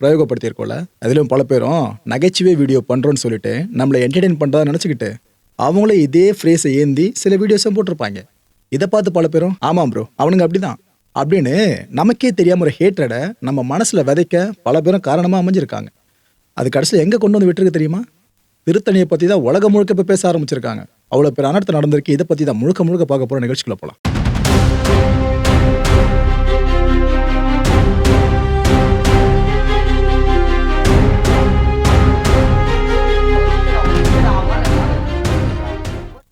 பிரயோகப்படுத்தியிருக்கோம்ல. அதிலும் பல பேரும் நகைச்சுவை வீடியோ பண்ணுறோன்னு சொல்லிட்டு நம்மளை என்டர்டெயின் பண்ணுறதா நினச்சிக்கிட்டு அவங்களே இதே ஃப்ரேஸை ஏந்தி சில வீடியோஸும் போட்டிருப்பாங்க. இதை பார்த்து பல பேரும் ஆமாம் ப்ரோ அவனுங்க அப்படிதான். அப்படின்னு நமக்கே தெரியாமல் ஒரு ஹேட்ரடை நம்ம மனசில் விதைக்க பல பேரும் காரணமாக அமைஞ்சிருக்காங்க. அது கடைசியில் எங்கே கொண்டு வந்து விட்டுருக்கு தெரியுமா? திருத்தணியை பற்றி தான் உலகம் முழுக்க இப்போ பேச ஆரம்பிச்சிருக்காங்க. அவ்வளோ பேர் அனர்த்தம் நடந்திருக்கு. இதை பற்றி தான் முழுக்க முழுக்க பார்க்க போகிற நிகழ்ச்சிக்குள்ள போகலாம்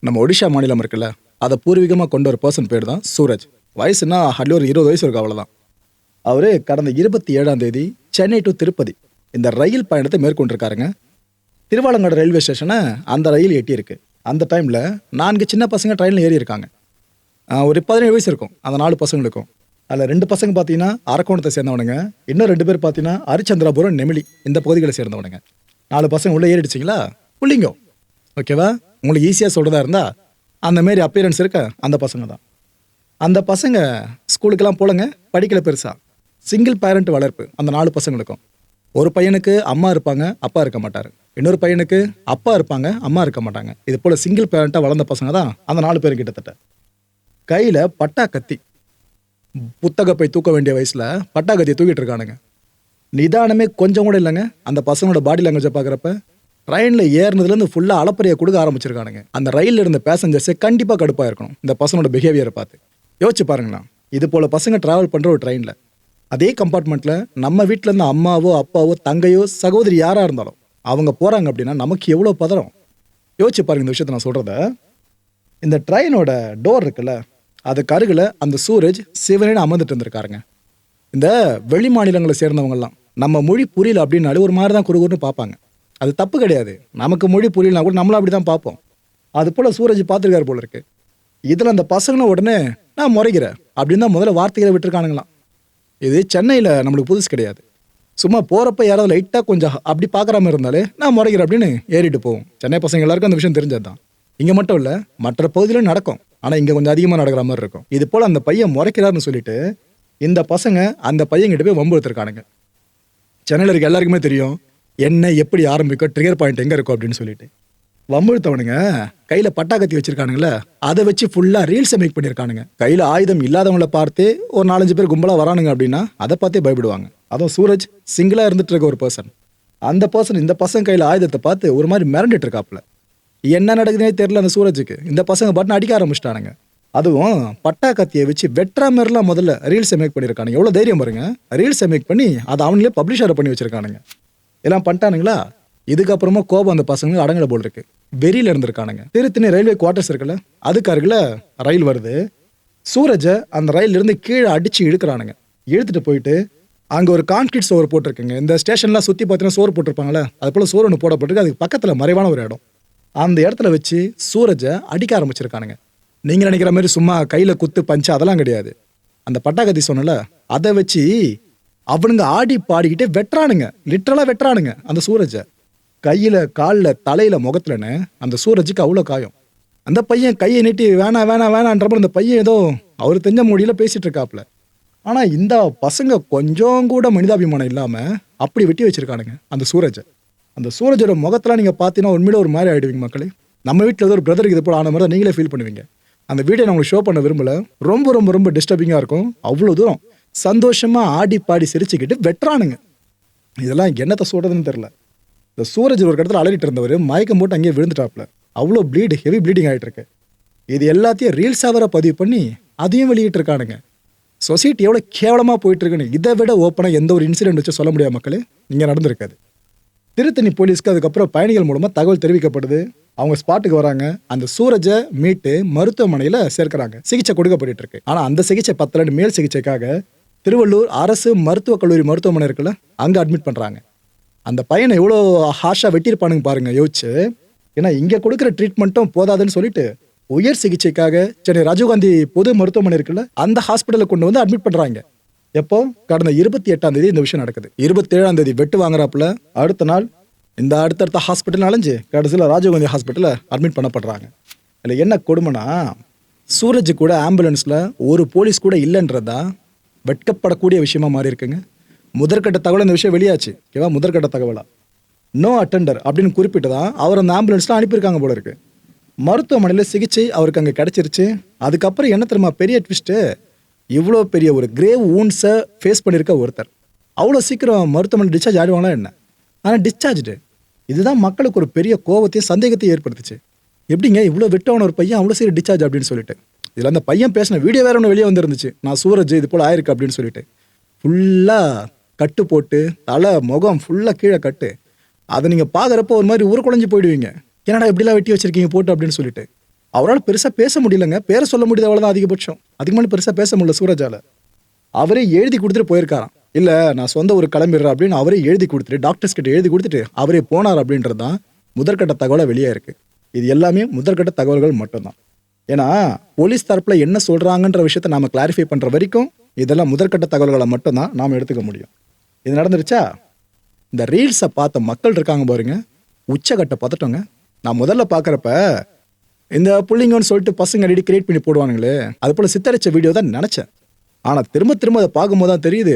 நம்ம ஒடிஷா மாநிலம் இருக்குல்ல அதை பூர்வீகமாக கொண்ட ஒரு பர்சன் பேர் தான் சூரஜ். வயசுனா ஹட்லி ஒரு இருபது வயசு இருக்கும் அவ்வளோதான் அவர் கடந்த இருபத்தி ஏழாம் தேதி சென்னை டு திருப்பதி இந்த ரயில் பயணத்தை மேற்கொண்டிருக்காருங்க. திருவாலங்காடு ரயில்வே ஸ்டேஷனை அந்த ரயில் எட்டியிருக்கு அந்த டைமில் நான்கு சின்ன பசங்க ட்ரெயினில் ஏறி இருக்காங்க. ஒரு பதினேழு வயசு இருக்கும் அந்த நாலு பசங்களுக்கும். அதில் ரெண்டு பசங்க பார்த்தீங்கன்னா அரக்கோணத்தை சேர்ந்தவனுங்க. இன்னும் ரெண்டு பேர் பார்த்தீங்கன்னா ஹரிச்சந்திராபுரம் நெமிலி இந்த பகுதிகளை சேர்ந்தவனுங்க. நாலு பசங்க உள்ளே ஏறிடுச்சிங்களா? புள்ளிங்கோ ஓகேவா? உங்களுக்கு ஈஸியாக சொல்கிறதா இருந்தால் அந்த மாரி அப்பியரன்ஸ் இருக்க அந்த பசங்க தான். அந்த பசங்க ஸ்கூலுக்கெல்லாம் போலங்க படிக்கல பெருசா. சிங்கிள் பேரண்ட் வளர்ப்பு அந்த நாலு பசங்களுக்கும். ஒரு பையனுக்கு அம்மா இருப்பாங்க அப்பா இருக்க மாட்டார். இன்னொரு பையனுக்கு அப்பா இருப்பாங்க அம்மா இருக்க மாட்டாங்க. இது போல் சிங்கிள் பேரண்ட்டாக வளர்ந்த பசங்க தான் அந்த நாலு பேரும் கிட்டத்தட்ட. கையில் பட்டா கத்தி. புத்தகப்பை தூக்க வேண்டிய வயசில் பட்டா கத்தியை தூக்கிட்டு இருக்கானுங்க. நிதானமே கொஞ்சம் கூட இல்லைங்க அந்த பசங்களோட பாடி லாங்குவேஜை பார்க்குறப்ப ட்ரெயினில் ஏறினதுலேருந்து ஃபுல்லாக அளப்பறையை கொடுக்க ஆரம்பிச்சிருக்கானுங்க. அந்த ரயிலில் இருந்த பேசஞ்சர்ஸே கண்டிப்பாக கடுப்பாக இருக்கணும். இந்த பசங்களோட பிஹேவியரை பார்த்து. யோசிச்சு பாருங்களேன் இது போல் பசங்க ட்ராவல் பண்ணுற ஒரு ட்ரெயினில் அதே கம்பார்ட்மெண்ட்டில் நம்ம வீட்டில் இருந்து அம்மாவோ அப்பாவோ தங்கையோ சகோதரி யாராக இருந்தாலும் அவங்க போகிறாங்க அப்படின்னா நமக்கு எவ்வளோ பதறம்? யோசிச்சு பாருங்க இந்த விஷயத்தை நான் சொல்கிறத இந்த ட்ரெயினோட டோர் இருக்குல்ல அதுக்கு அருகில் அந்த சூரஜ் சிவனேன்னு அமர்ந்துட்டு இருந்திருக்காருங்க. இந்த வெளி மாநிலங்களை சேர்ந்தவங்கலாம் நம்ம மொழி புரியல அப்படின்னாலே ஒரு மாதிரி தான் குறுகுறுன்னு பார்ப்பாங்க. அது தப்பு கிடையாது. நமக்கு மொழி புரியலனா கூட நம்மளும் அப்படி தான் பார்ப்போம். அது போல் சூரஜ் பார்த்துருக்காரு போல இருக்கு. இதில் அந்த பசங்களும் உடனே நான் முறைகிறேன் அப்படின்னு தான் முதல்ல வார்த்தைகளை விட்டுருக்கானுங்களாம். இது சென்னையில் நம்மளுக்கு புதுசு கிடையாது. சும்மா போகிறப்ப யாராவது லைட்டாக கொஞ்சம் அப்படி பார்க்குற மாதிரி இருந்தாலே நான் முறைகிறேன் அப்படின்னு ஏறிட்டு போவோம். சென்னை பசங்க எல்லாருக்கும் அந்த விஷயம் தெரிஞ்சது தான். இங்கே மட்டும் இல்லை மற்ற பகுதியிலும் நடக்கும். ஆனால் இங்கே கொஞ்சம் அதிகமாக நடக்கிற மாதிரி இருக்கும். இது போல் அந்த பையன் முறைக்கிறாருன்னு சொல்லிட்டு இந்த பசங்க அந்த பையன்கிட்ட போய் வம்பு எடுத்துருக்கானுங்க. சென்னையில் இருக்க எல்லாருக்குமே தெரியும். என்ன எப்படி ஆரம்பிக்கும் ட்ரிகர் பாயிண்ட் எங்கே இருக்கும் அப்படின்னு சொல்லிட்டு. வம்பிழுத்தவனுங்க கையில் பட்டாக்கத்தி வச்சிருக்கானுங்களே அதை வச்சு ஃபுல்லாக ரீல்ஸை மேக் பண்ணியிருக்கானுங்க கையில் ஆயுதம் இல்லாதவங்கள பார்த்து ஒரு நாலஞ்சு பேர் கும்பலாக வரானுங்க அப்படின்னா அதை பார்த்தே பயப்படுவாங்க. அதுவும் சூரஜ் சிங்கிளாக இருந்துட்டு இருக்க ஒரு பர்சன் அந்த பர்சன் இந்த பசங்க கையில் ஆயுதத்தை பார்த்து ஒரு மாதிரி மிரண்டுட்டு இருக்காப்புல என்ன நடக்குதுனே தெரியல அந்த சூரஜுக்கு. இந்த பசங்க பட்டன் அடிக்க ஆரம்பிச்சிட்டானுங்க. அதுவும் பட்டா கத்தியை வச்சு வெட்டுற மாதிரிலாம் முதல்ல ரீல்ஸை மேக் பண்ணியிருக்கானுங்க எவ்வளோ தைரியம் பாருங்க. ரீல்ஸை மேக் பண்ணி அதை அவனிலே பப்ளிஷரை பண்ணி வச்சிருக்கானுங்க. எல்லாம் பண்ணிட்டானுங்களா? இதுக்கப்புறமா கோபம் அந்த பசங்க அடங்கல போல் இருக்கு. வெறியில இருந்திருக்கானுங்க. திருத்தணி ரயில்வே குவார்டர்ஸ் இருக்குல்ல அதுக்கு அருகில் ரயில் வருது. சூரஜை அந்த ரயில்ல இருந்து கீழே அடிச்சு இழுக்கிறானுங்க. இழுத்துட்டு போயிட்டு அங்கே ஒரு கான்கிரீட் சோறு போட்டிருக்குங்க. இந்த ஸ்டேஷன்லாம் சுற்றி பார்த்தீங்கன்னா சோறு போட்டிருப்பாங்களே அது போல் சோறு ஒன்று போடப்பட்டிருக்கு. அதுக்கு பக்கத்தில் மறைவான ஒரு இடம். அந்த இடத்துல வச்சு சூரஜை அடிக்க ஆரம்பிச்சிருக்கானுங்க. நீங்கள் நினைக்கிற மாதிரி சும்மா கையில் குத்து பஞ்சு அதெல்லாம் கிடையாது. அந்த பட்டாகத்தி சொன்னல அதை வச்சு அவனுங்க ஆடி பாடிக்கிட்டே வெட்டுறானுங்க. லிட்டரலாக வெட்டுறானுங்க அந்த சூரஜை. கையில் காலில் தலையில் முகத்துலன்னு அந்த சூரஜுக்கு அவ்வளோ காயம். அந்த பையன் கையை நீட்டி வேணாம் வேணாம் வேணான்றப்ப அந்த பையன் ஏதோ அவர் தெரிஞ்ச மொழியில் பேசிகிட்டு இருக்காப்புல ஆனால் இந்த பசங்க கொஞ்சம் கூட மனிதாபிமானம் இல்லாமல் அப்படி வெட்டி வச்சிருக்கானுங்க அந்த சூரஜை. அந்த சூரஜோட முகத்தெல்லாம் நீங்கள் பார்த்தீங்கன்னா உண்மையில ஒரு மாதிரி ஆகிடுவீங்க மக்களே. நம்ம வீட்டில் ஏதோ ஒரு பிரதருக்கு இது போல் ஆன மாதிரி தான் நீங்களே ஃபீல் பண்ணுவீங்க. அந்த வீடியோ நான் உங்களுக்கு ஷோ பண்ண விரும்பல. ரொம்ப ரொம்ப ரொம்ப டிஸ்டர்பிங்காக இருக்கும். அவ்வளோ தூரம். சந்தோஷமாக ஆடி பாடி சிரிச்சுக்கிட்டு வெட்டுறானுங்க. இதெல்லாம் என்னத்தை சொல்கிறதுன்னு தெரில இந்த சூரஜ் ஒரு இடத்துல அலறிட்டு இருந்தவர் மயக்கம் போட்டு அங்கேயே விழுந்துட்டாப்ல அவ்வளோ ப்ளீடு ஹெவி ப்ளீடிங் ஆகிட்டு இருக்கு இது எல்லாத்தையும் ரீல்ஸாக வர பதிவு பண்ணி அதையும் வெளியிட்டிருக்கானுங்க சொசைட்டி எவ்வளோ கேவலமாக போயிட்டுருக்குன்னு இதை விட ஓப்பனாக எந்த ஒரு இன்சிடென்ட் வச்சு சொல்ல முடியாது மக்களே இங்கே நடந்திருக்காது. திருத்தணி போலீஸ்க்கு அதுக்கப்புறம் பயணிகள் மூலமாக தகவல் தெரிவிக்கப்படுது. அவங்க ஸ்பாட்டுக்கு வராங்க. அந்த சூரஜை மீட்டு மருத்துவமனையில் சேர்க்கிறாங்க. சிகிச்சை கொடுக்கப்பட்டு இருக்கு ஆனால் அந்த சிகிச்சை பத்தலன்னு மேல் சிகிச்சைக்காக திருவள்ளூர் அரசு மருத்துவக் கல்லூரி மருத்துவமனை இருக்குல்ல அங்கே அட்மிட் பண்ணுறாங்க அந்த பையனை எவ்வளோ ஹார்ஷாக வெட்டியிருப்பானுங்க பாருங்க யோசிச்சு. ஏன்னா இங்கே கொடுக்குற ட்ரீட்மெண்ட்டும் போதாதுன்னு சொல்லிட்டு உயர் சிகிச்சைக்காக சென்னை ராஜீவ்காந்தி பொது மருத்துவமனை இருக்குல்ல அந்த ஹாஸ்பிட்டலில் கொண்டு வந்து அட்மிட் பண்ணுறாங்க எப்போ? கடந்த இருபத்தி எட்டாம் தேதி இந்த விஷயம் நடக்குது. இருபத்தேழாம் தேதி வெட்டு வாங்குறாப்புல அடுத்த நாள் இந்த அடுத்தடுத்த ஹாஸ்பிட்டல் அலைஞ்சு கடைசியில் ராஜீவ்காந்தி ஹாஸ்பிட்டலில் அட்மிட் பண்ணப்படுறாங்க. இல்லை என்ன கொடுமைனா சூரஜ் கூட ஆம்புலன்ஸில் ஒரு போலீஸ் கூட இல்லைன்றதா வெட்கப்படக்கூடிய விஷயமா மாறி இருக்குங்க. முதற்கட்ட தகவல் இந்த விஷயம் வெளியாச்சு. ஓகேவா முதற்கட்ட தகவலா? நோ அட்டெண்டர் அப்படின்னு குறிப்பிட்டு தான் அவர் அந்த ஆம்புலன்ஸ்லாம் அனுப்பியிருக்காங்க போல இருக்கு. மருத்துவமனையில் சிகிச்சை அவருக்கு அங்கே கிடச்சிருச்சு. அதுக்கப்புறம் என்ன தெரியுமா பெரிய ட்விஸ்ட்டு இவ்வளோ பெரிய ஒரு கிரேவ் ஊன்ஸை ஃபேஸ் பண்ணியிருக்க ஒருத்தர். அவ்வளோ சீக்கிரம் மருத்துவமனை டிஸ்சார்ஜ் ஆடுவாங்களா என்ன? ஆனால் டிஸ்சார்ஜ்டு இதுதான் மக்களுக்கு ஒரு பெரிய கோபத்தையும் சந்தேகத்தையும் ஏற்படுத்துச்சு. எப்படிங்க இவ்வளோ வெட்டவன ஒரு பையன் அவ்வளோ சீக்கிரம் டிஸ்சார்ஜ் அப்படின்னு சொல்லிட்டு? இதில் அந்த பையன் பேசின வீடியோ வேற ஒன்று வெளியே வந்துருந்துச்சு. நான் சூரஜ் இது போல் ஆயிருக்கு அப்படின்னு சொல்லிட்டு. ஃபுல்லாக கட்டு போட்டு தலை முகம் ஃபுல்லாக கீழே கட்டு. அதை நீங்கள் பார்க்குறப்போ ஒரு மாதிரி உருக்குலைஞ்சு போயிடுவீங்க. என்னடா இப்படிலாம் வெட்டி வச்சிருக்கீங்க போட்டு அப்படின்னு சொல்லிட்டு. அவரால் பெருசாக பேச முடியலங்க. பேரை சொல்ல முடியுது அவ்வளோதான் அதிகபட்சம். அதுக்கு மேலே பெருசாக பேச முடியல சூரஜால. அவரே எழுதி கொடுத்துட்டு போயிருக்காராம். இல்லை நான் சொந்த ஒரு கிளம்பிடுறேன் அப்படின்னு அவரே எழுதி கொடுத்துட்டு டாக்டர்ஸ் கிட்ட எழுதி கொடுத்துட்டு அவரே போனார் அப்படின்றது தான் முதற்கட்ட தகவலை வெளியே இருக்குது இது எல்லாமே முதற்கட்ட தகவல்கள் மட்டும்தான். ஏன்னா போலீஸ் தரப்புல என்ன சொல்றாங்கன்ற விஷயத்த நாம கிளாரிஃபை பண்ற வரைக்கும் இதெல்லாம் முதற்கட்ட தகவல்களை மட்டும்தான் நாம எடுத்துக்க முடியும். இது நடந்துருச்சா? இந்த ரீல்ஸை பார்த்த மக்கள் இருக்காங்க பாருங்க. உச்சகட்ட பார்த்துட்டோங்க நான் முதல்ல பார்க்குறப்ப இந்த புள்ளிங்கன்னு சொல்லிட்டு பசங்க ரெடி கிரியேட் பண்ணி போடுவானுங்களே அது போல சித்தரிச்ச வீடியோ தான் நினச்சேன். ஆனால் திரும்ப திரும்ப அதை பார்க்கும்போது தான் தெரியுது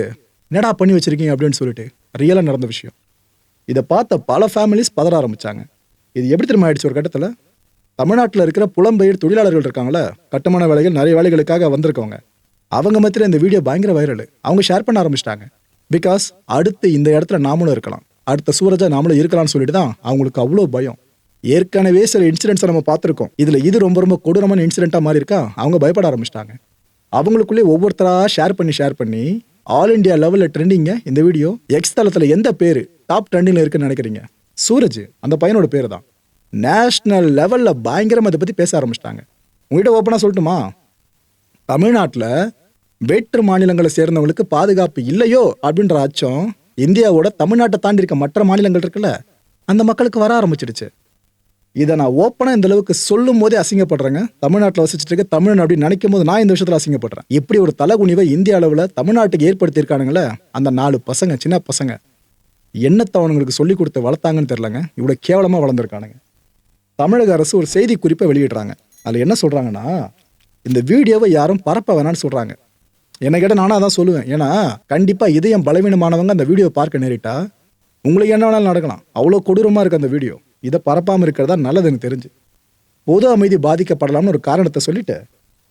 என்னடா பண்ணி வச்சிருக்கீங்க? அப்படின்னு சொல்லிட்டு ரியலாக நடந்த விஷயம். இதை பார்த்த பல ஃபேமிலிஸ் பதற ஆரம்பிச்சாங்க. இது எப்படி திரும்ப ஆயிடுச்சு ஒரு கட்டத்தில்? தமிழ்நாட்டில் இருக்கிற புலம்பெயர் தொழிலாளர்கள் இருக்காங்களே கட்டுமான வேலைகள் நிறைய வேலைகளுக்காக வந்திருக்கவங்க. அவங்க மத்தியில் இந்த வீடியோ பயங்கர வைரல் அவங்க ஷேர் பண்ண ஆரம்பிச்சிட்டாங்க. பிகாஸ் அடுத்து இந்த இடத்துல நாமளும் இருக்கலாம். அடுத்த சூரஜா நாமளும் இருக்கலாம்னு சொல்லிட்டு தான் அவங்களுக்கு அவ்வளோ பயம். ஏற்கனவே சில இன்சிடென்ட்ஸை நம்ம பார்த்துருக்கோம். இதில் இது ரொம்ப ரொம்ப கொடூரமான இன்சிடென்ட்டாக மாதிரி இருக்கா? அவங்க பயப்பட ஆரம்பிச்சிட்டாங்க. அவங்களுக்குள்ளே ஒவ்வொருத்தராக ஷேர் பண்ணி ஷேர் பண்ணி ஆல் இண்டியா லெவலில் ட்ரெண்டிங்க இந்த வீடியோ. எக்ஸ் தளத்தில் எந்த பேர் டாப் ட்ரெண்டிங்கில் இருக்குன்னு நினைக்கிறீங்க? சூரஜ் அந்த பையனோட பேர் தான் நேஷ்னல் லெவலில் பயங்கரமாக இதை பற்றி பேச ஆரம்பிச்சிட்டாங்க. உங்கள்கிட்ட ஓப்பனாக சொல்லட்டுமா? தமிழ்நாட்டில் வேற்று மாநிலங்களை சேர்ந்தவங்களுக்கு பாதுகாப்பு இல்லையோ அப்படின்ற அச்சம் இந்தியாவோட தமிழ்நாட்டை தாண்டி இருக்க மற்ற மாநிலங்கள் இருக்குல்ல அந்த மக்களுக்கு வர ஆரம்பிச்சிடுச்சு. இதை நான் ஓப்பனாக இந்த அளவுக்கு சொல்லும் போதே அசிங்கப்படுறேங்க. தமிழ்நாட்டில் வசிச்சுட்டு இருக்க தமிழன் அப்படின்னு நினைக்கும் போது நான் இந்த விஷயத்தில் அசிங்கப்படுறேன். இப்படி ஒரு தலகுனிவை இந்திய அளவில் தமிழ்நாட்டுக்கு ஏற்படுத்தியிருக்கானுங்களே அந்த நாலு பசங்க சின்ன பசங்க என்னத்தை அவனுங்களுக்கு சொல்லி கொடுத்து வளர்த்தாங்கன்னு தெரிலங்க இவ்வளோ கேவலமாக வளர்ந்துருக்கானுங்க. தமிழக அரசு ஒரு செய்தி குறிப்பை வெளியிடுறாங்க. அதில் என்ன சொல்கிறாங்கன்னா இந்த வீடியோவை யாரும் பரப்ப வேணான்னு சொல்கிறாங்க என்னை கேட்டால் நானாக தான் சொல்லுவேன். ஏன்னா கண்டிப்பாக இதயம் பலவீனமானவங்க அந்த வீடியோ பார்க்க நேரிட்டா உங்களுக்கு என்ன வேணாலும் நடக்கலாம். அவ்வளோ கொடூரமாக இருக்குது அந்த வீடியோ. இதை பரப்பாமல் இருக்கிறதா நல்லது எனக்கு தெரிஞ்சு. பொது அமைதி பாதிக்கப்படலாம்னு ஒரு காரணத்தை சொல்லிட்டு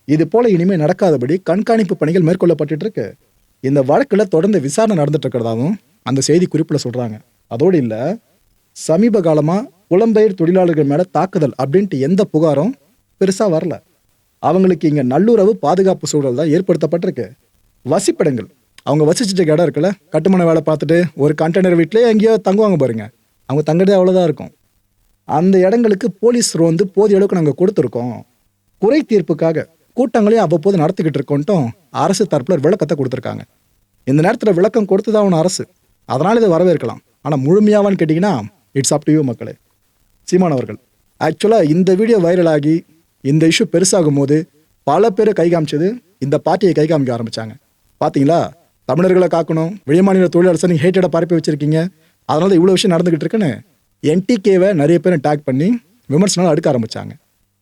இது போல இனிமேல் நடக்காதபடி கண்காணிப்பு பணிகள் மேற்கொள்ளப்பட்டு இருக்கு. இந்த வழக்கில் தொடர்ந்து விசாரணை நடந்துட்டு இருக்கிறதாவும் அந்த செய்தி குறிப்பில் சொல்கிறாங்க அதோடு இல்லை சமீப காலமாக புலம்பெயர் தொழிலாளர்கள் மேலே தாக்குதல் அப்படின்ட்டு எந்த புகாரும் பெருசாக வரல. அவங்களுக்கு இங்கே நல்லுறவு பாதுகாப்பு சூழல் தான் ஏற்படுத்தப்பட்டிருக்கு. வசிப்பிடங்கள். அவங்க வசிச்சுட்டு இருக்க இடம் இருக்குல்ல கட்டுமான வேலை பார்த்துட்டு ஒரு கண்டெய்னர் வீட்டிலே எங்கேயோ தங்குவாங்க பாருங்க. அவங்க தங்குறதே அவ்வளோதான் இருக்கும். அந்த இடங்களுக்கு போலீஸ் ரோந்து போதிய அளவுக்கு நாங்கள் கொடுத்துருக்கோம். குறை தீர்ப்புக்காக கூட்டங்களையும் அவ்வப்போது நடத்திக்கிட்டு இருக்கோன்ட்டும் அரசு தரப்பில் விளக்கத்தை கொடுத்துருக்காங்க. இந்த நேரத்தில் விளக்கம் கொடுத்து தான் அவன் அரசு. அதனால் இதை வரவேற்கலாம். ஆனால் முழுமையாவான்னு கேட்டிங்கன்னா இட்ஸ் அப் டு யூ மக்களே. சீமான் அவர்கள் ஆக்சுவலாக இந்த வீடியோ வைரல் ஆகி இந்த இஷ்யூ பெருசாகும் போது பல பேர் கை காமிச்சது இந்த பார்ட்டியை கை காமிக்க ஆரம்பித்தாங்க பார்த்தீங்களா தமிழர்களை காக்கணும் வெளிமாநில தொழிலரசு நீங்கள் ஹேட்டடாக பரப்பி வச்சுருக்கீங்க. அதனால தான் இவ்வளோ விஷயம் நடந்துகிட்டு இருக்குன்னு என்டிகேவை நிறைய பேர் டேக் பண்ணி விமர்சனம் அடுக்க ஆரம்பிச்சாங்க.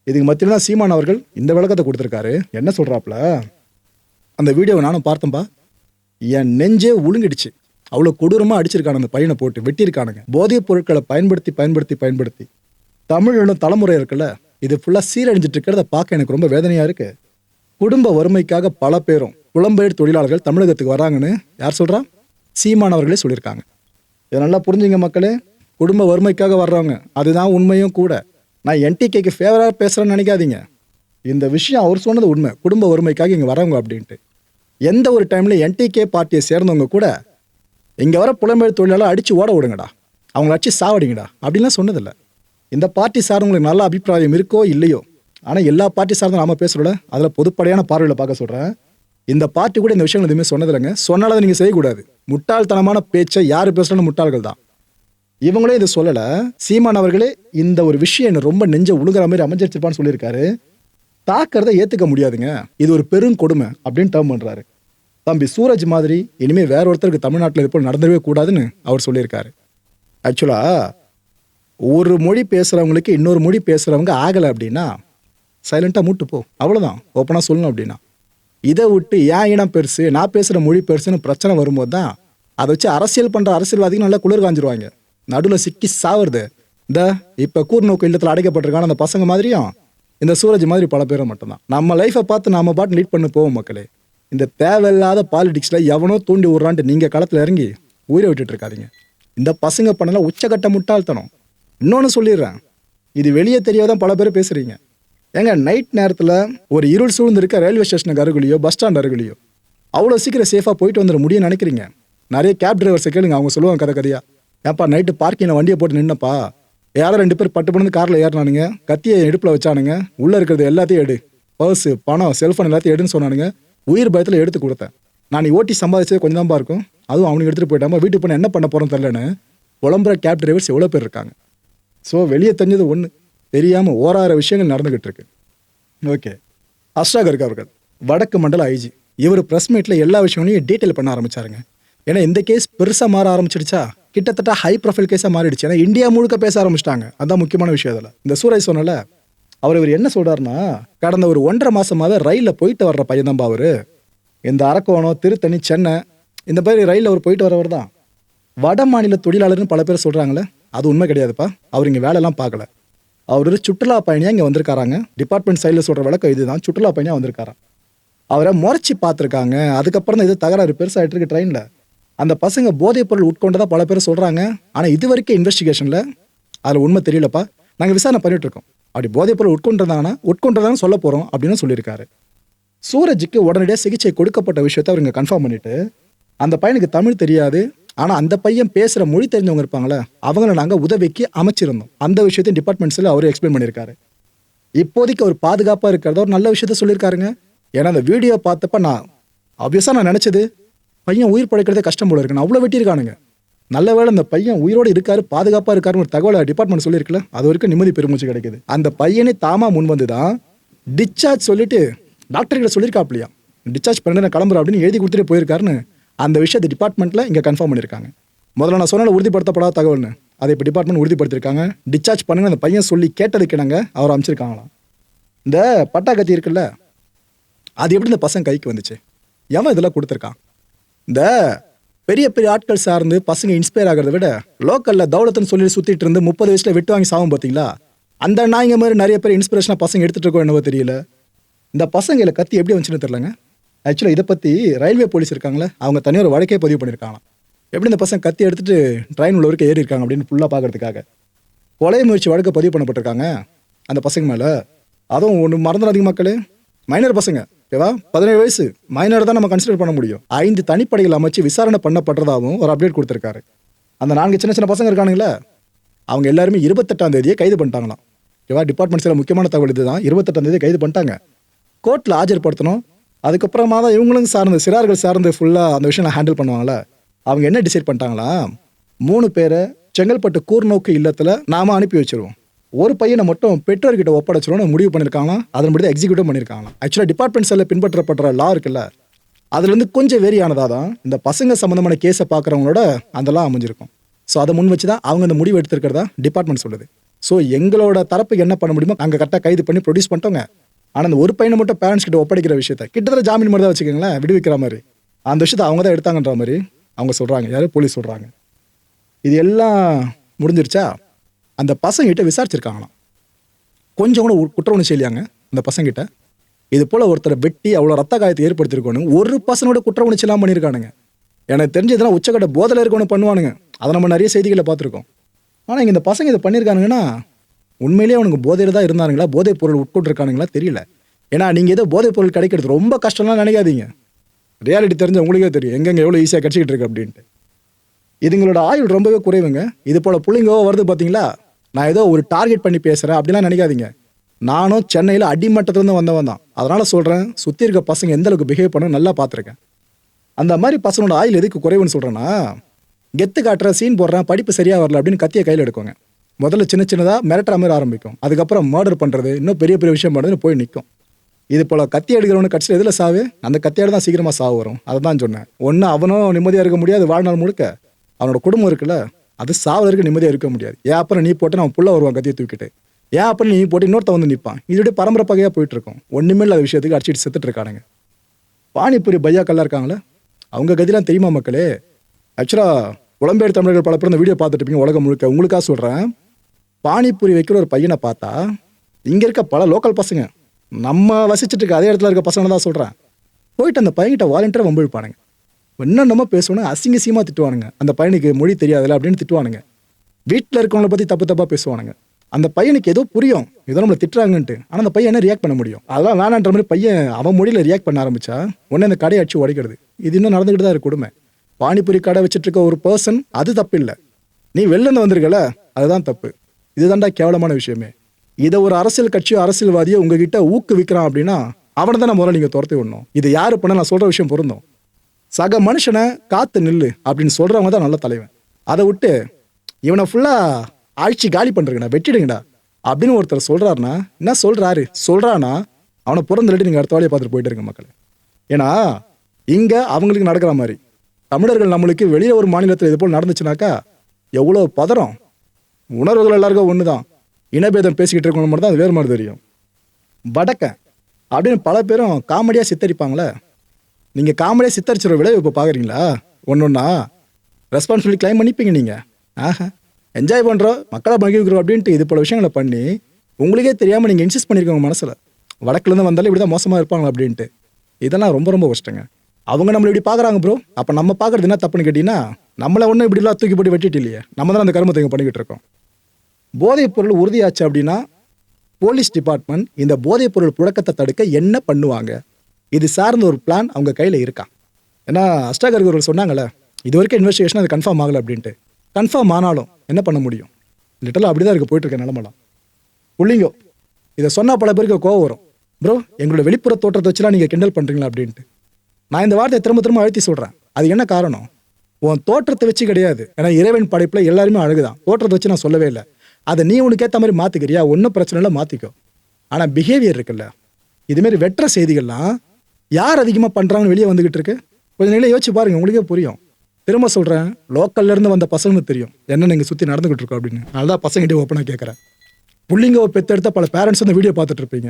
இதுக்கு மத்தியில் தான் சீமான் அவர்கள் இந்த விளக்கத்தை கொடுத்துருக்காரு. என்ன சொல்கிறாப்புல அந்த வீடியோவை நானும் பார்த்தேன்பா. என் நெஞ்சே ஒழுங்கிடுச்சு அவ்வளோ கொடூரமாக அடிச்சிருக்கானு அந்த பையனை போட்டு வெட்டியிருக்கானுங்க. போதைப் பொருட்களை பயன்படுத்தி பயன்படுத்தி பயன்படுத்தி. தமிழனும் தலைமுறை இருக்குல்ல இது ஃபுல்லாக சீரழிஞ்சிட்டு இருக்கிறத பார்க்க எனக்கு ரொம்ப வேதனையாக இருக்கு. குடும்ப வறுமைக்காக பல பேரும் புலம்பெயர் தொழிலாளர்கள் தமிழகத்துக்கு வராங்கன்னு யார் சொல்கிறா சீமானவர்களே சொல்லியிருக்காங்க. இதை நல்லா புரிஞ்சுங்க மக்களே குடும்ப வறுமைக்காக வர்றவங்க அதுதான் உண்மையும் கூட. நான் என்டிகேக்கு ஃபேவராக பேசுகிறேன்னு நினைக்காதீங்க. இந்த விஷயம் அவர் சொன்னது உண்மை. குடும்ப வறுமைக்காக இங்கே வரவங்க அப்படின்ட்டு. எந்த ஒரு டைமில் என்டிகே பார்ட்டியை சேர்ந்தவங்க கூட இங்கே வர புலம்பெயர் தொழிலாளர் அடித்து ஓட விடுங்கடா. அவங்கள அடிச்சு சாவடிங்கடா. அப்படின்லாம் சொன்னதில்லை. இந்த பார்ட்டி சார்ந்தவங்களுக்கு நல்ல அபிப்பிராயம் இருக்கோ இல்லையோ? ஆனால் எல்லா பார்ட்டி சார்ந்தும் நாம பேசுகிறோம்ல அதில் பொதுப்படையான பார்வையில் பார்க்க சொல்கிறேன் இந்த பார்ட்டி கூட இந்த விஷயங்கள் எதுவுமே சொன்னதில்லைங்க. சொன்னாலும் நீங்கள் செய்யக்கூடாது. முட்டாள்தனமான பேச்சை யார் பேசுகிறோன்னு முட்டாள்கள் தான். இவங்களே இதை சொல்லலை. சீமான் அவர்களே இந்த ஒரு விஷயம் என்ன ரொம்ப நெஞ்ச உழுகிற மாதிரி அமைஞ்சிருச்சிருப்பான்னு சொல்லியிருக்காரு. தாக்கிறத ஏற்றுக்க முடியாதுங்க. இது ஒரு பெரும் கொடுமை அப்படின்னு டேர்ம் பண்ணுறாரு தம்பி சூரஜ் மாதிரி இனிமேல் வேற ஒருத்தருக்கு தமிழ்நாட்டில் இது போல் நடந்துடவே கூடாதுன்னு அவர் சொல்லியிருக்காரு. ஆக்சுவலாக ஒரு மொழி பேசுகிறவங்களுக்கு இன்னொரு மொழி பேசுகிறவங்க ஆகலை அப்படின்னா சைலண்ட்டாக மூட்டு போ. அவ்வளோதான் ஓப்பனாக சொல்லணும் அப்படின்னா. இதை விட்டு ஏன் இனம் பெருசு நான் பேசுகிற மொழி பெருசுன்னு பிரச்சனை வரும்போது தான் அதை வச்சு அரசியல் பண்ணுற அரசியல்வாதிகள் நல்லா குளிர் காஞ்சிருவாங்க. நடுவில் சிக்கி சாவுறது. இந்த இப்போ கூர்நோக்கு இல்லத்தில் அடைக்கப்பட்டிருக்கான அந்த பசங்க மாதிரியும் இந்த சூரஜ் மாதிரி பல பேரும் மட்டும்தான். நம்ம லைஃப்பை பார்த்து நாம பாட்டு லீட் பண்ண போவோம் மக்களே. இந்த தேவையில்லாத பாலிடிக்ஸில் எவனோ தூண்டி விட்றான்ட்டு நீங்கள் களத்தில் இறங்கி உயிரை விட்டுட்டு இருக்காதிங்க. இந்த பசங்க பண்ணலாம் உச்சக்கட்ட முட்டாள்தனம். இன்னொன்று சொல்லிடுறேன். இது வெளியே தெரியாதான் பல பேர் பேசுகிறீங்க ஏங்க நைட் நேரத்தில் ஒரு இருள் சூழ்ந்திருக்க ரயில்வே ஸ்டேஷனுக்கு அருகிலையோ பஸ் ஸ்டாண்ட் அருகிலையோ அவ்வளோ சீக்கிரம் சேஃபாக போயிட்டு வந்துட முடியும்னு நினைக்கிறீங்க. நிறைய கேப் டிரைவர்ஸை கேளுங்க அவங்க சொல்லுவாங்க கதை கதையா. ஏப்பா நைட்டு பார்க்கிங்கில் வண்டியை போட்டு நின்னப்பா? யாரோ ரெண்டு பேர் பட்டு பண்ணி காரில் ஏறினானுங்க. கத்தியை இடுப்பில் வச்சானுங்க. உள்ளே இருக்கிறது எல்லாத்தையும் எடு. பர்ஸு பணம் செல்ஃபோன் எல்லாத்தையும் எடுன்னு சொன்னானுங்க. உயிர் பயத்தில் எடுத்து கொடுத்தேன். நான் நீ ஓட்டி சம்பாதிச்சது கொஞ்சம் தான்ப்பா இருக்கும். அதுவும் அவனுக்கு எடுத்துகிட்டு போயிட்டாமல் வீட்டுக்கு போனால் என்ன பண்ண போகிறோம் தெரிலன்னு புலம்புற கேப் டிரைவர்ஸ் எவ்வளோ பேர் இருக்காங்க. ஸோ வெளியே தெரிஞ்சது ஒன்று தெரியாமல் ஓராயிரம் விஷயங்கள் நடந்துகிட்டு இருக்கு. ஓகே அஷ்டாகர்க் அவர்கள் வடக்கு மண்டல ஐஜி இவர் ப்ரெஸ் மீட்டில் எல்லா விஷயங்களையும் டீட்டெயில் பண்ண ஆரம்பிச்சாருங்க. ஏன்னா இந்த கேஸ் பெருசாக மாற ஆரம்பிச்சிடுச்சா? கிட்டத்தட்ட ஹை ப்ரொஃபைல் கேஸாக மாறிடுச்சு. ஏன்னா இந்தியா முழுக்க பேச ஆரம்பிச்சிட்டாங்க. அதான் முக்கியமான விஷயம் அதில். இந்த சூரஜ் சொன்னல அவர் இவர் என்ன சொல்கிறாருன்னா கடந்த ஒரு ஒன்றரை மாசமாவே ரயிலில் போயிட்டு வர்ற பையன்தான்பா அவர். அவரு இந்த அரக்கோணம் திருத்தணி சென்னை இந்த மாதிரி ரயிலில் அவர் போயிட்டு வரவர் தான். வட மாநில தொழிலாளர்னு பல பேர் சொல்கிறாங்களே அது உண்மை கிடையாதுப்பா. அவர் இங்கே வேலைலாம் பார்க்கல. அவர் ஒரு சுற்றுலா பயணியாக இங்கே வந்திருக்காராங்க. டிபார்ட்மெண்ட் சைடில் சொல்கிற விளக்கம் இதுதான் சுற்றுலா பயணியாக வந்திருக்காராம். அவரை முறைச்சி பார்த்துருக்காங்க. அதுக்கப்புறம் தான் இது தகராறு பெருசாகிட்டு இருக்கு ட்ரெயினில் அந்த பசங்க போதைப் பொருள் உட்கொண்டதாக பல பேர் சொல்கிறாங்க ஆனால் இது வரைக்கும் இன்வெஸ்டிகேஷனில் அதில் உண்மை தெரியலப்பா. நாங்கள் விசாரணை பண்ணிகிட்ருக்கோம் இருக்கோம். அப்படி போதைப்பொருள் உட்கொண்டிருந்தாங்கன்னா உட்கொண்டதான்னு சொல்ல போகிறோம் அப்படின்னு சொல்லியிருக்காரு. சூரஜுக்கு உடனடியாக சிகிச்சை கொடுக்கப்பட்ட விஷயத்தை அவருங்க கன்ஃபார்ம் பண்ணிட்டு அந்த பையனுக்கு தமிழ் தெரியாது ஆனால் அந்த பையன் பேசுகிற மொழி தெரிஞ்சவங்க இருப்பாங்களே அவங்கள நாங்கள் உதவிக்கு அமைச்சிருந்தோம். அந்த விஷயத்தையும் டிபார்ட்மெண்ட்ஸில் அவர் எக்ஸ்பிளைன் பண்ணியிருக்காரு. இப்போதைக்கு அவர் பாதுகாப்பாக இருக்கிறத ஒரு நல்ல விஷயத்த சொல்லியிருக்காருங்க. ஏன்னா அந்த வீடியோ பார்த்தப்ப நான் ஆப்வியஸாக நான் நினச்சது பையன் உயிர் படைக்கிறதே கஷ்டம் போல இருக்கு. நான் அவ்வளோ வெட்டியிருக்கானுங்க. நல்ல வேளை அந்த பையன் உயிரோடு இருக்காரு பாதுகாப்பாக இருக்காருன்னு ஒரு தகவலை டிபார்ட்மெண்ட் சொல்லியிருக்கல அது வரைக்கும் நிம்மதி பெருமூச்சு கிடைக்குது. அந்த பையனே தாமா முன் வந்து தான் டிஸ்சார்ஜ் சொல்லிட்டு டாக்டர் கிட்ட சொல்லியிருக்காப்லையா. டிஸ்சார்ஜ் பண்ணி நான் கிளம்புறேன் அப்படின்னு எழுதி கொடுத்துட்டு போயிருக்காருன்னு அந்த விஷயத்தை டிபார்ட்மெண்ட்டில் இங்கே கன்ஃபார்ம் பண்ணியிருக்காங்க. முதல்ல நான் சொன்ன உறுதிப்படுத்தப்படாத தகவல்னு. அதை இப்போ டிபார்ட்மெண்ட் உறுதிப்படுத்திருக்காங்க டிஸ்சார்ஜ் பண்ணுங்க அந்த பையன் சொல்லி கேட்டதுக்கு நாங்க அவர் அமைச்சிருக்காங்களாம். இந்த பட்டா கத்தி இருக்குல்ல அது எப்படி இந்த பசங்க கைக்கு வந்துச்சு? எவன் இதெல்லாம் கொடுத்துருக்கான்? இந்த பெரிய பெரிய ஆட்கள் சார்ந்து பசங்க இன்ஸ்பயர் ஆகிறத விட லோக்கல்ல தௌலத்துன்னு சொல்லி சுத்திட்டு இருந்து முப்பது வயசுல வெட்டு வாங்கி சாவும் பார்த்தீங்களா? அந்த நாய்ங்க மாதிரி நிறைய பேர் இன்ஸ்பிரேஷனாக பசங்க எடுத்துட்டு இருக்கோம் என்னவோ தெரியல. இந்த பசங்களை கத்தி எப்படி வந்துச்சுன்னு தெரிலங்க. ஆக்சுவலாக இதை பற்றி ரயில்வே போலீஸ் இருக்காங்களே அவங்க தனியாக ஒரு வழக்கே பதிவு பண்ணியிருக்காங்க எப்படி இந்த பசங்க கத்தி எடுத்துட்டு ட்ரெயின் உள்ள வரைக்கும் ஏறி இருக்காங்க அப்படின்னு ஃபுல்லாக பார்க்கறதுக்காக. கொலை முயற்சி வழக்கு பதிவு பண்ணப்பட்டிருக்காங்க அந்த பசங்க மேலே. அதுவும் ஒன்று மறந்துடாதீங்க மக்களே. மைனர் பசங்க ஓகேவா பதினேழு வயசு. மைனர் தான் நம்ம கன்சிடர் பண்ண முடியும். ஐந்து தனிப்படைகள் அமைச்சு விசாரணை பண்ணப்படுறதாகவும் ஒரு அப்டேட் கொடுத்துருக்காரு. அந்த நான்கு சின்ன சின்ன பசங்க இருக்கானுங்களே அவங்க எல்லாருமே இருபத்தெட்டாம் தேதியை கைது பண்ணிட்டாங்களாம். ஓகேவா டிபார்ட்மெண்ட்ஸில் முக்கியமான தகவல் இதுதான். இருபத்தெட்டாம் தேதி கைது பண்ணிட்டாங்க. கோர்ட்டில் ஆஜர்படுத்தணும். அதுக்கப்புறமா தான் இவங்களும் சார்ந்து சிறார்கள் சார்ந்து ஃபுல்லாக அந்த விஷயம் ஹேண்டில் பண்ணுவாங்களே அவங்க என்ன டிசைட் பண்ணிட்டாங்களா மூணு பேரை செங்கல்பட்டு கூர்நோக்கு இல்லத்தில் நாம அனுப்பி வச்சிருவோம். ஒரு பையனை மட்டும் பெற்றோர்கிட்ட ஒப்படைச்சிருவோம்னு முடிவு பண்ணியிருக்காங்களாம். அதன்படி தான் எக்ஸிக்யூட்டிவ் பண்ணியிருக்காங்களாம். ஆக்சுவலாக டிபார்ட்மெண்ட் செல்ல பின்பற்றப்படுற லா இருக்குல்ல அதுலேருந்து கொஞ்சம் வேரியானதாக தான் இந்த பசங்க சம்மந்தமான கேஸை பார்க்குறவங்களோட அதெல்லாம் அமைஞ்சிருக்கும். ஸோ அதை முன் வச்சு தான் அவங்க இந்த முடிவு எடுத்திருக்கிறதா டிபார்ட்மெண்ட் சொல்லுது. ஸோ எங்களோட தரப்புக்கு என்ன பண்ண முடியுமோ அங்கே கரெக்டாக கைது பண்ணி ப்ரொடியூஸ் பண்ணிட்டோங்க. ஆனால் அந்த ஒரு பையனை மட்டும் பேரண்ட்ஸ் கிட்ட ஒப்படைக்கிற விஷயத்த கிட்டத்தட்ட ஜாமீன் மாதிரி தான் வச்சுக்கோங்களேன் விடுவிக்கிற மாதிரி. அந்த விஷயத்தை அவங்க தான் எடுத்தாங்கன்ற மாதிரி அவங்க சொல்கிறாங்க யாரும் போலீஸ் சொல்கிறாங்க இது எல்லாம் முடிஞ்சிருச்சா? அந்த பசங்கிட்ட விசாரிச்சிருக்காங்களாம். கொஞ்சம் கூட உ- குற்ற உணர்ச்சி இல்லையாங்க அந்த பசங்கிட்ட. இது போல் ஒருத்தரை வெட்டி அவ்வளோ ரத்த காயத்தை ஏற்படுத்தியிருக்கணும் ஒரு பசனோட குற்ற உணர்ச்சி பண்ணியிருக்கானுங்க. எனக்கு தெரிஞ்சு இதெல்லாம் உச்சக்கட்ட போதையில் இருக்கணும் பண்ணுவானுங்க. அதை நம்ம நிறைய செய்திகளை பார்த்துருக்கோம். ஆனால் இங்கே இந்த பசங்க இதை பண்ணியிருக்கானுங்கன்னா உண்மையிலேயே அவனுக்கு போதையில் தான் இருந்தானுங்களா? போதைப் பொருள் உட்கொண்டிருக்கானுங்களா? தெரியல. ஏன்னா நீங்கள் ஏதோ போதைப் பொருள் கிடைக்கிறது ரொம்ப கஷ்டம்லாம் நினைக்காதீங்க. ரியாலிட்டி தெரிஞ்ச உங்களுக்கே தெரியும். எங்கெங்கே எவ்வளோ ஈஸியாக கிடச்சிக்கிட்டு இருக்கு அப்படின்ட்டு. இதுங்களோட ஆயுள் ரொம்பவே குறைவுங்க. இது போல புள்ளிங்கோ வருது பார்த்தீங்களா நான் ஏதோ ஒரு டார்கெட் பண்ணி பேசுகிறேன் அப்படிலாம் நினைக்காதீங்க. நானும் சென்னையில் அடிமட்டத்துலேருந்து வந்தவன் தான். அதனால் சொல்கிறேன் சுற்றி இருக்க பசங்க எந்த அளவுக்கு பிஹேவ் பண்ண நல்லா பார்த்துருக்கேன். அந்த மாதிரி பசங்களோட ஆயுள் எதுக்கு குறைவுன்னு சொல்கிறேன்னா கெத்து காட்டுற சீன் போடுறேன் படிப்பு சரியாக வரல அப்படின்னு கத்தியை கையில் எடுக்கோங்க. முதல்ல சின்ன சின்னதாக மிரட்டுற மாதிரி ஆரம்பிக்கும். அதுக்கப்புறம் மர்டர் பண்ணுறது இன்னும் பெரிய பெரிய விஷயம் பண்ணுறதுன்னு போய் நிற்கும் இது போல் கத்தி எடுக்கிறவனு கட்சியில் எதில் சாவு? அந்த கத்தியோட தான் சீக்கிரமாக சாவு வரும். அதை தான் சொன்னேன். ஒன்று அவனும் நிம்மதியாக இருக்க முடியாது வாழ்நாள் முழுக்க. அவனோட குடும்பம் இருக்குல்ல அது சாவதற்கு நிம்மதியாக இருக்க முடியாது. ஏன் அப்புறம் நீ போட்டு அவன் புள்ள வருவான் கத்தியை தூக்கிட்டு. ஏன் அப்புறம் நீ போட்டு இன்னொருத்த வந்து நிற்பான் இதோட பரம்பரை பகையாக போயிட்டு இருக்கோம் ஒன்றுமே இல்லாத விஷயத்துக்கு அடிச்சிட்டு செத்துட்டு இருக்கானுங்க. பானிபூரி பையாக்கள்லாம் இருக்காங்களே அவங்க கதிலாம் தெரியுமா மக்களே? ஆக்சுவலாக புலம்பெயர் தமிழர்கள் பல பேர் இந்த வீடியோ பார்த்துட்டு இருப்பீங்க உலகம் முழுக்க. உங்களுக்காக சொல்கிறேன் பானிபூரி வைக்கிற ஒரு பையனை பார்த்தா இங்கே இருக்க பல லோக்கல் பசங்க நம்ம வசிச்சுட்டு இருக்க அதே இடத்துல இருக்க பசங்க தான் சொல்கிறேன் போயிட்டு அந்த பையன்கிட்ட வாலண்டியராக வம்பிழுப்பானுங்க. என்னென்னமோ பேசணும் அசிங்க அசிங்கமாக திட்டுவானுங்க. அந்த பையனுக்கு மொழி தெரியாதுல்ல அப்படின்னு திட்டுவானுங்க. வீட்டில் இருக்கவங்கள பற்றி தப்பு தப்பாக பேசுவானுங்க. அந்த பையனுக்கு ஏதோ புரியும். ஏதோ நம்மளை திட்டுறாங்கன்ட்டு. ஆனால் அந்த பையன் என்ன ரியாக்ட் பண்ண முடியும்? அதெல்லாம் வேணான்ற மாதிரி பையன் அவன் மொழியில் ரியாக்ட் பண்ண ஆரம்பிச்சா உடனே அந்த கடையை அடிச்சு உடைக்கிறது. இது இன்னும் நடந்துக்கிட்டு தான் இருக்கு கொடுமை. பானிபூரி கடை வச்சுட்டு இருக்க ஒரு பர்சன் அது தப்பு இல்லை. நீ வெளிலேருந்து வந்திருக்கல அதுதான் தப்பு. இதுதான்டா கேவலமான விஷயமே. இதை ஒரு அரசியல் கட்சியோ அரசியல்வாதியோ உங்ககிட்ட ஊக்குவிக்கிறான் அப்படின்னா அவனை தான் முதல்ல நீங்கள் துரத்தி விடணும். இது யார் பண்ண நான் சொல்கிற விஷயம் பொருந்தும். சக மனுஷனை காத்து நில்லு அப்படின்னு சொல்றவங்க தான் நல்ல தலைவன். அதை விட்டு இவனை ஃபுல்லா ஆழ்ச்சி காலி பண்ணுறங்கடா வெட்டிடுங்கடா அப்படின்னு ஒருத்தர் சொல்றாருன்னா என்ன சொல்றாரு? சொல்றானா அவனை பிறந்துட்டு நீங்க அடுத்த வேலையை பார்த்துட்டு போயிட்டு இருங்க மக்கள். ஏன்னா இங்க அவங்களுக்கு நடக்கிற மாதிரி தமிழர்கள் நம்மளுக்கு வெளியே ஒரு மாநிலத்தில் இது போல் நடந்துச்சுனாக்கா எவ்வளோ பதறம். உணர்வுகள் எல்லாருக்கும் ஒன்று தான் இனபேதம் பேசிக்கிட்டு இருக்கணும் மட்டும் தான் அது வேறு மாதிரி தெரியும். வடக்கன் அப்படின்னு பல பேரும் காமெடியாக சித்தரிப்பாங்களே நீங்கள் காமெடியாக சித்தரிச்சிட விட இப்போ பார்க்குறீங்களா ஒன்று ஒன்றா ரெஸ்பான்சிபிலிட்டி கிளைம் பண்ணிப்பீங்க நீங்கள் ஆஹா என்ஜாய் பண்ணுறோம் மக்களை மகிழ்கிறோம் அப்படின்ட்டு இது போல விஷயங்களை பண்ணி உங்களுக்கே தெரியாமல் நீங்கள் இன்சிஸ்ட் பண்ணியிருக்கோங்க மனசில். வடக்குலேருந்து வந்தாலும் இப்படி தான் மோசமாக இருப்பாங்க அப்படின்ட்டு. இதெல்லாம் ரொம்ப ரொம்ப கஷ்டங்க. அவங்க நம்மளை இப்படி பார்க்குறாங்க ப்ரோ அப்போ நம்ம பார்க்குறது என்ன தப்புன்னு கேட்டிங்கன்னா நம்மளை ஒன்றும் இப்படிலாம் தூக்கி போட்டு வெட்டிட்டு இல்லையே. நம்ம தான் அந்த கருமத்தை இங்கே பண்ணிக்கிட்டு இருக்கோம். போதைப் பொருள் உறுதியாச்சு அப்படின்னா போலீஸ் டிபார்ட்மெண்ட் இந்த போதைப் பொருள் புழக்கத்தை தடுக்க என்ன பண்ணுவாங்க? இது சார்ந்த ஒரு பிளான் அவங்க கையில் இருக்கா? ஏன்னா அஷ்டாகர் அவர்கள் சொன்னாங்கல்ல இது வரைக்கும் இன்வெஸ்டிகேஷன் அது கன்ஃபார்ம் ஆகலை அப்படின்ட்டு. கன்ஃபார்ம் ஆனாலும் என்ன பண்ண முடியும்? லிட்டலாக அப்படி தான் இருக்க போயிட்டு இருக்க நிலமெல்லாம். புள்ளிங்கோ இதை சொன்னால் பல பேருக்கு கோவம் வரும். ப்ரோ எங்களோட வெளிப்புற தோற்றத்தை வச்சுலாம் நீங்கள் கிண்டல் பண்ணுறீங்களா அப்படின்ட்டு. நான் இந்த வார்த்தையை திரும்ப திரும்ப அழுத்தி சொல்கிறேன் அது என்ன காரணம்? உன் தோற்றத்தை வச்சு கிடையாது. ஏன்னா இறைவன் படைப்பில் எல்லாருமே அழகுதான். தோற்றத்தை வச்சு நான் சொல்லவே இல்லை. அதை நீ உனக்கு ஏற்ற மாதிரி மாற்றிக்கிறியா ஒன்றும் பிரச்சனை இல்லை மாற்றிக்கோ ஆனால் பிஹேவியர் இருக்குல்ல. இதுமாரி வெற்ற செய்திகள்லாம் யார் அதிகமாக பண்ணுறாங்கன்னு வெளியே வந்துகிட்டு இருக்கு? கொஞ்சம் நிலையை யோசிச்சு பாருங்க உங்களுக்கே புரியும். திரும்ப சொல்கிறேன் லோக்கல்ல இருந்து வந்த பசங்களுக்கு தெரியும். என்ன நீங்கள் சுற்றி நடந்துகிட்டு இருக்கோம் அப்படின்னு. அதனால பசங்கிட்டே ஓப்பனாக கேட்குறேன் புள்ளிங்க பெற்றெடுத்த பல பேரண்ட்ஸ் வந்து வீடியோ பார்த்துட்டு இருப்பீங்க.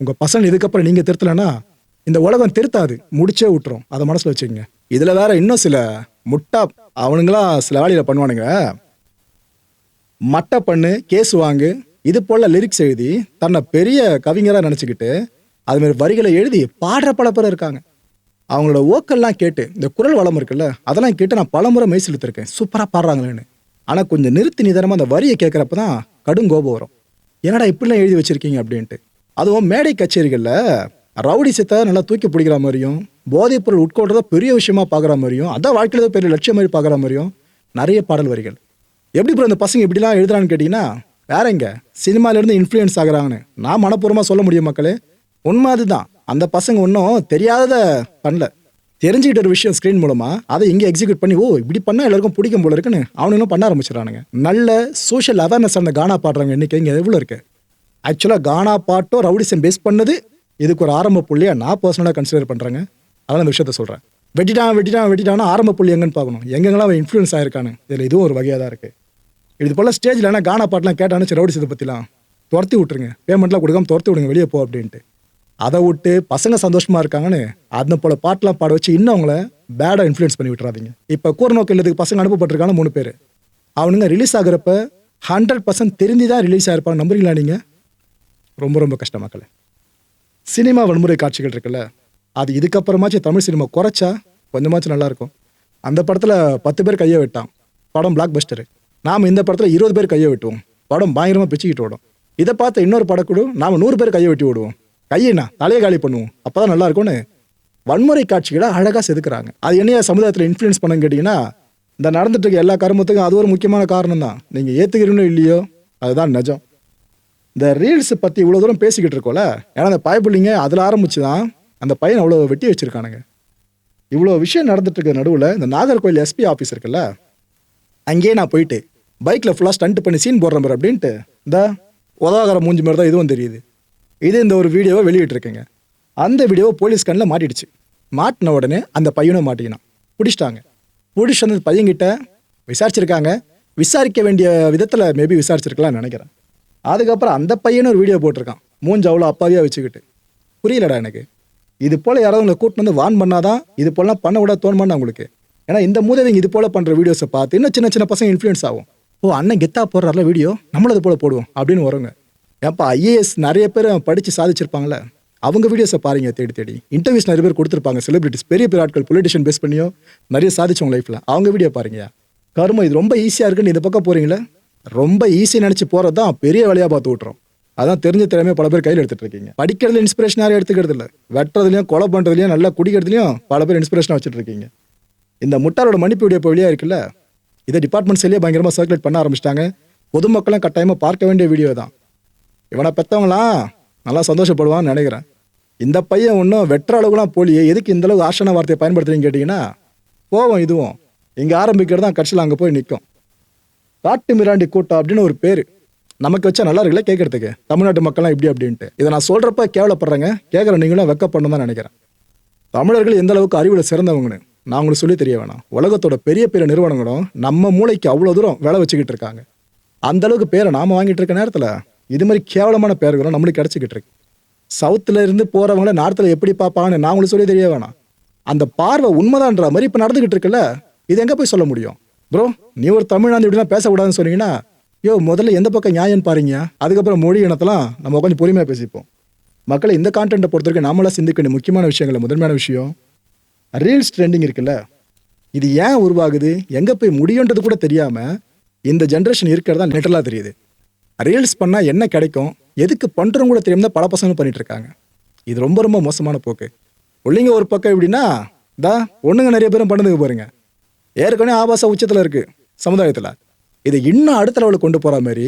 உங்கள் பசங்க இதுக்கப்புறம் நீங்கள் திருத்தலைன்னா இந்த உலகம் திருத்தாது. முடிச்சே விட்டுரும். அதை மனசில் வச்சுக்கோங்க. இதில் வேற இன்னும் சில முட்டா அவனுங்களாம் சில வேலையில் பண்ணுவானுங்க. மட்டை பண்ணு கேஸ் வாங்கு இது போல லிரிக்ஸ் எழுதி தன்னை பெரிய கவிஞராக நினச்சிக்கிட்டு அதுமாரி வரிகளை எழுதி பாடுற பல பேர் இருக்காங்க. அவங்களோட ஓக்கெல்லாம் கேட்டு இந்த குரல் வளம் இருக்குல்ல அதெல்லாம் கேட்டு நான் பலமுறை மை செலுத்திருக்கேன். சூப்பராக பாடுறாங்களேன்னு. ஆனால் கொஞ்சம் நிறுத்தி நிதானமாக அந்த வரியை கேட்குறப்ப தான் கடும் கோபம் வரும். என்னடா இப்படிலாம் எழுதி வச்சிருக்கீங்க அப்படின்ட்டு. அதுவும் மேடை கச்சேரிகளில் ரவுடி சித்தை நல்லா தூக்கி பிடிக்கிற மாதிரியும் போதைப் பொருள் உட்கொள்றத பெரிய விஷயமா பார்க்குற மாதிரியும் அதான் வாழ்க்கையில் பெரிய லட்சியம் மாதிரி பார்க்குற மாதிரியும் நிறைய பாடல் வரிகள். எப்படி இப்போ இந்த பசங்க இப்படிலாம் எழுதுறான்னு கேட்டிங்கன்னா வேற எங்க சினிமாலேருந்து இன்ஃப்ளூயன்ஸ் ஆகிறாங்கன்னு நான் மனப்பூர்வமாக சொல்ல முடியும் மக்களே. உண்மை அதுதான் அந்த பசங்க ஒன்றும் தெரியாதத பண்ணல. தெரிஞ்சுக்கிட்ட ஒரு விஷயம் ஸ்க்ரீன் மூலமா அதை இங்கே எக்ஸிக்யூட் பண்ணி ஓ இப்படி பண்ணால் எல்லாருக்கும் பிடிக்கும் போல இருக்குன்னு. அவனுங்களும் பண்ண ஆரம்பிச்சிடறானுங்க. நல்ல சோஷியல் அவேர்னஸ் அந்த கானா பாடுறவங்க இன்னைக்கு இங்கே எவ்வளோ இருக்கு? ஆக்சுவலாக கானா பாட்டோ ரவுடிசம் பேஸ் பண்ணது இதுக்கு ஒரு ஆரம்ப புள்ளியாக நான் பர்சனலாக கன்சிடர் பண்ணுறேங்க அதான் அந்த விஷயத்த சொல்கிறேன் வெட்டிட்டான் வெட்டிட்டான் வெட்டிட்டானா ஆரம்ப புள்ளி எங்கன்னு பார்க்கணும். எங்கெங்கெல்லாம் அவன் இன்ஃப்ளூயன்ஸ் ஆயிருக்கானு. இதில் இதுவும் ஒரு வகையாக தான் இருக்குது இது போல் ஸ்டேஜில் என்ன கானா பாட்டெலாம் கேட்டானு சரி ரவுடிசத்தை பற்றிலாம் துரத்தி விட்ருங்க பேமெண்ட்லாம் கொடுக்காம துரத்தி விடுங்க வெளியே போ அப்படின்ட்டு. அதை விட்டு பசங்க சந்தோஷமா இருக்காங்கன்னு அந்த போல பாட்டெலாம் பாட வச்சு இன்னும் அவங்கள பேடாக இன்ஃப்ளூயன்ஸ் பண்ணி விட்டுறாதீங்க. இப்போ கூர்நோக்கு இல்லத்துக்கு பசங்க அனுப்பப்பட்டிருக்காங்க மூணு பேர். அவனுங்க ரிலீஸ் ஆகுறப்ப ஹண்ட்ரட் பர்சன்ட் தெரிஞ்சு தான் ரிலீஸ் ஆகிருப்பாங்க நம்புறீங்களா நீங்கள் ரொம்ப ரொம்ப கஷ்டம் மக்களே. சினிமா வன்முறை காட்சிகள் இருக்குல்ல அது இதுக்கப்புறமாச்சும் தமிழ் சினிமா குறைச்சா கொஞ்சமாச்சும் நல்லாயிருக்கும் அந்த படத்தில் பத்து பேர் கையை விட்டான். படம் பிளாக் பஸ்டரு நாம் இந்த படத்தில் இருபது பேர் கையை வெட்டுவோம். படம் பயங்கரமாக பிச்சுக்கிட்டு ஓடும். இதை பார்த்த இன்னொரு படக்குழு நாம் நூறு பேர் கையை வெட்டி விடுவோம் கையினா தலையை காலி பண்ணுவோம். அப்போ தான் நல்லா இருக்கும்னு வன்முறை காட்சிகளை அழகாக செதுக்குறாங்க. அது என்னைய சமுதாயத்தில் இன்ஃப்ளூயன்ஸ் பண்ணுன்னு கேட்டிங்கன்னா இந்த நடந்துட்டு இருக்க எல்லா கருமத்துக்கும் அது ஒரு முக்கியமான காரணம் தான் நீங்கள் ஏற்றுக்கிறீங்களோ இல்லையோ அதுதான் நிஜம். இந்த ரீல்ஸை பற்றி இவ்வளோ தூரம் பேசிக்கிட்டு இருக்கோம்ல ஏன்னா அந்த பயப்பிள்ளைங்க அதில் ஆரம்பிச்சு தான் அந்த பையன் அவ்வளோ வெட்டி வச்சுருக்கானுங்க. இவ்வளோ விஷயம் நடந்துட்டு இருக்க நடுவில் இந்த நாகர்கோயில் எஸ்பி ஆஃபீஸ் இருக்குல்ல அங்கேயே நான் போயிட்டு பைக்கில் ஃபுல்லாக ஸ்டண்ட் பண்ணி சீன் போடுற மாதிரி அப்படின்ட்டு இந்த உதவாகர மூஞ்சி மாதிரி தான் இதுவும் தெரியுது. இது இந்த ஒரு வீடியோவை வெளியிட்டிருக்கேங்க. அந்த வீடியோவை போலீஸ் கண்ணில் மாட்டிடுச்சு. மாட்டின உடனே அந்த பையனை மாட்டிக்கினான். பிடிச்சிட்டாங்க. பிடிச்சி அந்த பையன்கிட்ட விசாரிச்சிருக்காங்க. விசாரிக்க வேண்டிய விதத்தில் மேபி விசாரிச்சிருக்கலாம்னு நினைக்கிறேன். அதுக்கப்புறம் அந்த பையனும் ஒரு வீடியோ போட்டிருக்கான். மூஞ்சி அவ்வளோ அப்பாவியாக வச்சுக்கிட்டு. புரியலடா எனக்கு. இது போல் யாராவது உங்களை கூட்டின்னு வந்து வான் பண்ணாதான் இது போலாம் பண்ண விட தோணுமான்னு உங்களுக்கு. ஏன்னா இந்த மூதவிங்க இது போல் பண்ணுற வீடியோஸை பார்த்து இன்னும் சின்ன சின்ன பசங்க இன்ஃப்ளூயன்ஸ் ஆகும். ஓ அண்ணன் கெத்தா போடுறாருல வீடியோ? நம்மளது போல் போடுவோம் அப்படின்னு வருங்க ஏன்ப்பா ஐஏஎஸ் நிறைய பேர் படித்து சாதிச்சிருப்பாங்களே அவங்க வீடியோஸை பாருங்க தேடி தேடி. இன்டர்வியூஸ் நிறைய பேர் கொடுத்துருப்பாங்க செலிபிரிட்டிஸ் பெரிய பெரிய ஆட்கள் பொலிட்டிஷியன் பேஸ் பண்ணியோ நிறைய சாதிச்சவங்க லைஃப்பில் அவங்க வீடியோ பாருங்க கருமம் இது ரொம்ப ஈஸியாக இருக்குன்னு இந்த பக்கம் போகிறீங்களே ரொம்ப ஈஸியாக நினச்சி போகிறது தான் பெரிய வேலையாக பார்த்து விட்றோம் அதான் தெரிஞ்ச திறமையை பல பேர் கையில் எடுத்துகிட்டு இருக்கீங்க. படிக்கிறதுல இன்ஸ்பிரேஷன் யாரும் எடுத்துக்கிறது இல்லை. வெட்டுறதுலையும் கொலை பண்ணுறதுலையும் நல்லா குடிக்கிறதுலையும் பல பேர் இன்ஸ்பிரேஷனாக வச்சுட்டு இருக்கீங்க. இந்த முட்டாரோட மன்னிப்பு வீடியோ இப்போ வெளியாக இருக்குல்ல? இதை டிபார்ட்மெண்ட்ஸ்லேயே பயங்கரமாக சர்க்குலேட் பண்ண ஆரம்பிச்சிட்டாங்க. பொதுமக்களும் கட்டாயமாக பார்க்க வேண்டிய வீடியோ தான். இவனை பெற்றவங்களாம் நல்லா சந்தோஷப்படுவான்னு நினைக்கிறேன். இந்த பையன் ஒன்றும் வெட்டுற அளவுக்குலாம் போலியே எதுக்கு இந்த அளவுக்கு ஆஷான வார்த்தையை பயன்படுத்துறீங்கன்னு கேட்டிங்கன்னா போவோம் இதுவும். இங்கே ஆரம்பிக்கிறது தான் கட்சியில் அங்கே போய் நிற்கும் காட்டு மிராண்டி கூட்டம் அப்படின்னு ஒரு பேர். நமக்கு வச்சா நல்லா இருக்குல்ல கேட்கறதுக்கு தமிழ்நாட்டு மக்கள்லாம் இப்படி அப்படின்ட்டு. இதை நான் சொல்கிறப்ப கேவலப்படுறேங்க. கேட்குற நீங்களும் வெக்கப்படணும் தான் நினைக்கிறேன். தமிழர்கள் எந்த அளவுக்கு அறிவில் சிறந்தவங்கன்னு நான் உங்களுக்கு சொல்லி தெரிய வேணாம். உலகத்தோட பெரிய பெரிய நிறுவனங்களும் நம்ம மூளைக்கு அவ்வளோ தூரம் வேலை வச்சுக்கிட்டு இருக்காங்க. அந்த அளவுக்கு பேரை நாம் வாங்கிட்டு இருக்க நேரத்தில் இது மாதிரி கேவலமான பேர்களும் நம்மளுக்கு கிடச்சிக்கிட்டு இருக்கு. சவுத்துல இருந்து போகிறவங்கள நார்த்தில் எப்படி பார்ப்பாங்கன்னு நான் உங்களுக்கு சொல்லி தெரிய வேணாம். அந்த பார்வை உண்மைதான்ற மாதிரி இப்போ நடந்துக்கிட்டு இருக்குல்ல? இது எங்கே போய் சொல்ல முடியும்? ப்ரோ நீ ஒரு தமிழ்நாடு இப்படிலாம் பேசக்கூடாதுன்னு சொன்னீங்கன்னா யோ முதல்ல எந்த பக்கம் நியாயம்னு பாருங்க. அதுக்கப்புறம் மொழி இனத்தெல்லாம் நம்ம கொஞ்சம் பொறுமையாக பேசிப்போம். மக்களை இந்த கான்டென்ட்டை பொறுத்த வரைக்கும் நாமளாம் சிந்திக்க வேண்டிய முக்கியமான விஷயங்கள் முதன்மையான விஷயம் ரீல்ஸ் ட்ரெண்டிங் இருக்குல்ல? இது ஏன் உருவாகுது? எங்கே போய் முடியுன்றது கூட தெரியாமல் இந்த ஜென்ரேஷன் இருக்கிறதா நெட்டலாக தெரியுது. ரீல்ஸ் பண்ணால் என்ன கிடைக்கும்? எதுக்கு பண்ணுறோம் கூட தெரியாம தான் பல பசங்களும் பண்ணிட்டு இருக்காங்க இது ரொம்ப ரொம்ப மோசமான போக்கு. உள்ளிங்க ஒரு பக்கம் எப்படின்னா தா ஒன்றுங்க நிறைய பேரும் பண்ணதுக்கு பாருங்க ஏற்கனவே ஆபாச உச்சத்தில் இருக்குது சமுதாயத்தில். இதை இன்னும் அடுத்த லெவலில் கொண்டு போகிற மாதிரி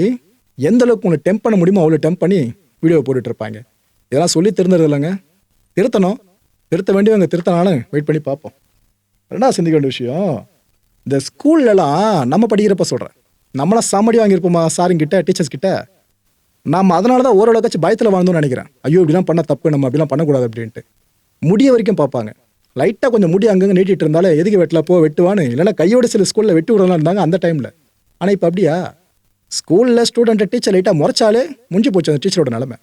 எந்த அளவுக்கு உங்களை டெம்ப் பண்ண முடியுமோ அவ்வளோ டெம்ப் பண்ணி வீடியோ போட்டுட்ருப்பாங்க. இதெல்லாம் சொல்லி திருந்தது இல்லைங்க. திருத்தணும். திருத்த வேண்டியவங்க திருத்தினாலும் வெயிட் பண்ணி பார்ப்போம். ரெண்டாவது சிந்திக்க வேண்டிய விஷயம் இந்த ஸ்கூல்லலாம் நம்ம படிக்கிறப்ப சொல்கிறேன் நம்மளாம் சாமடி வாங்கியிருப்போமா சாருங்கிட்ட டீச்சர்ஸ் கிட்ட? நாம் அதனால தான் ஓரளவுக்காச்சும் பயத்தில் வாழ்ந்தோம்னு நினைக்கிறேன். ஐயோ இப்படிலாம் பண்ண தப்பு நம்ம அப்படிலாம் பண்ணக்கூடாது அப்படின்ட்டு. முடிய வரைக்கும் பார்ப்பாங்க. லைட்டாக கொஞ்சம் முடி அங்கங்கே நீட்டிட்டு இருந்தாலே எதுக்கு வெட்டல போ வெட்டுவான்னு. இல்லைன்னா கையோட சில ஸ்கூலில் வெட்டி விடலாம் இருந்தாங்க அந்த டைமில் ஆனால் இப்போ அப்படியா? ஸ்கூலில் ஸ்டூடெண்ட்டை டீச்சர் லைட்டாக முறைச்சாலே முடிஞ்சு போச்சு அந்த டீச்சரோட நிலமை.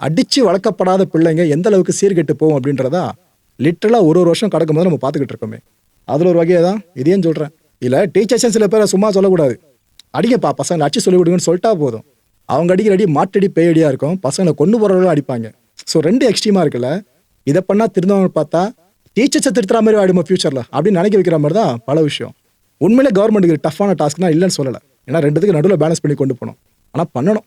அடித்து வளர்க்கப்படாத பிள்ளைங்க எந்த அளவுக்கு சீர்கெட்டு போகும் அப்படின்றதா லிட்டரலாக ஒரு ஒரு வருஷம் கடக்கும் போது நம்ம பார்த்துக்கிட்டு இருக்கோமே. அதில் ஒரு வகையை தான் இதையும் சொல்கிறேன் இல்லை டீச்சர்ஸும் சில பேரை சும்மா சொல்லக்கூடாது. அடிங்கப்பா பசங்களை அடிச்சு சொல்லி விடுங்கன்னு சொல்லிட்டா போதும். அவங்க அடிக்கிற அடி மாட்டடி பேயடியாக இருக்கும். பசங்களை கொண்டு போகிறவங்களும் அடிப்பாங்க. ஸோ ரெண்டு எக்ஸ்ட்ரீமாக இருக்குல்ல. இதை பண்ணால் திருந்தவங்க பார்த்தா டீச்சர்ஸை திருத்துற மாதிரி ஆயிடுமா ஃபியூச்சரில் அப்படின்னு நினைக்க வைக்கிற மாதிரி தான் பல விஷயம். உண்மையிலே கவர்மெண்ட்டுக்கு டஃப்பான டாஸ்க்னா இல்லைன்னு சொல்லலை. ஏன்னா ரெண்டுத்துக்கு நடுவில் பேலன்ஸ் பண்ணி கொண்டு போகணும். ஆனால் பண்ணணும்.